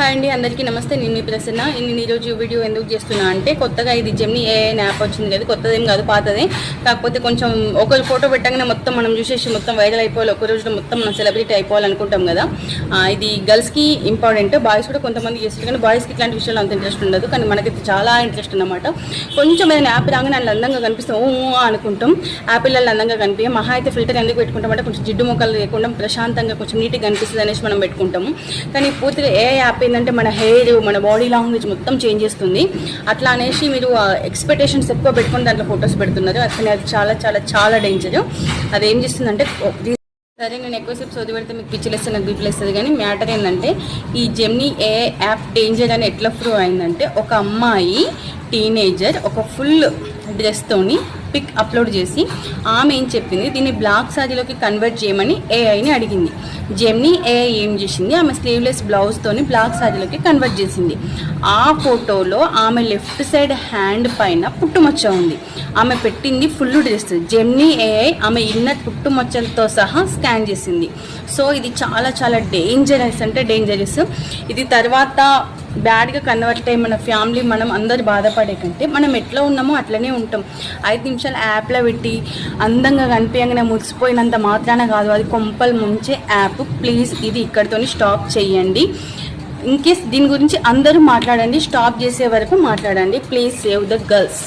Hi అండి అందరికీ నమస్తే నేను మీ ప్రసన్న నేను ఈరోజు వీడియో ఎందుకు చేస్తున్నా అంటే కొత్తగా ఇది జెమ్ని ఏ యాప్ వచ్చింది కదా కొత్తదేం కాదు పాతదే కాకపోతే కొంచెం ఒకరు ఫోటో పెట్టగానే మొత్తం మనం చూసేసి మొత్తం వైరల్ అయిపోవాలి ఒక రోజులో మొత్తం మనం సెలబ్రిటీ అయిపోవాలనుకుంటాం కదా ఇది గర్ల్స్కి ఇంపార్టెంట్ బాయ్స్ కూడా కొంతమంది చేస్తారు కానీ బాయ్స్కి ఇట్లాంటి విషయాలు అంత ఇంట్రెస్ట్ ఉండదు కానీ మనకైతే చాలా ఇంట్రెస్ట్ అన్నమాట కొంచెం ఏదైనా యాప్ రాగానే అలా అందంగా కనిపిస్తాం అనుకుంటాం యాపిల్ అందంగా కనిపించాం మహా అయితే ఫిల్టర్ ఎందుకు పెట్టుకుంటాం అంటే కొంచెం జిడ్డు మొక్కలు లేకుండా ప్రశాంతంగా కొంచెం నీట్గా కనిపిస్తుంది అనేసి మనం పెట్టుకుంటాము కానీ పూర్తిగా ఏ యాప్ ఏంటంటే మన హెయిర్ మన బాడీ లాంగ్వేజ్ మొత్తం చేంజ్ చేస్తుంది. అట్లా అనేసి మీరు ఎక్స్పెక్టేషన్స్ ఎక్కువ పెట్టుకుని దాంట్లో ఫొటోస్ పెడుతున్నారు. అసలు అది చాలా చాలా చాలా డేంజర్ అది ఏం చేస్తుందంటే సరే నేను ఎక్కువసేపు చదివి పెడితే మీకు పిచ్చిలేస్తే నాకు బిప్పులేస్తుంది కానీ మ్యాటర్ ఏంటంటే ఈ జెమ్ని ఏ యాప్ డేంజర్ అని ఎట్లా ప్రూవ్ అయిందంటే ఒక అమ్మాయి టీనేజర్ ఒక ఫుల్ డ్రెస్తోని పిక్ అప్లోడ్ చేసి ఆమె ఏం చెప్పింది? దీన్ని బ్లాక్ సారీలోకి కన్వర్ట్ చేయమని ఏఐని అడిగింది. జెమ్ని ఏఐ ఏం చేసింది? ఆమె స్లీవ్లెస్ బ్లౌజ్తోని బ్లాక్ సారీలోకి కన్వర్ట్ చేసింది. ఆ ఫోటోలో ఆమె లెఫ్ట్ సైడ్ హ్యాండ్ పైన పుట్టుమచ్చ ఉంది. ఆమె పెట్టింది ఫుల్ డ్రెస్ జెమ్ని ఏఐ ఆమె ఇన్నర్ పుట్టుమచ్చలతో సహా స్కాన్ చేసింది. సో ఇది చాలా చాలా డేంజరస్ అంటే డేంజరస్ ఇది తర్వాత బ్యాడ్గా కన్వర్ట్ అయ్యి మన ఫ్యామిలీ మనం అందరు బాధపడే కంటే మనం ఎట్లా ఉన్నామో అట్లనే ఉంటాం. ఐదు నిమిషాలు యాప్లో పెట్టి అందంగా కనిపించగానే మురిసిపోయినంత మాత్రాన కాదు. అది కొంపలు ముంచే యాప్ ప్లీజ్ ఇది ఇక్కడితో స్టాప్ చేయండి. ఇన్ కేస్ దీని గురించి అందరూ మాట్లాడండి స్టాప్ చేసే వరకు మాట్లాడండి. Please save the girls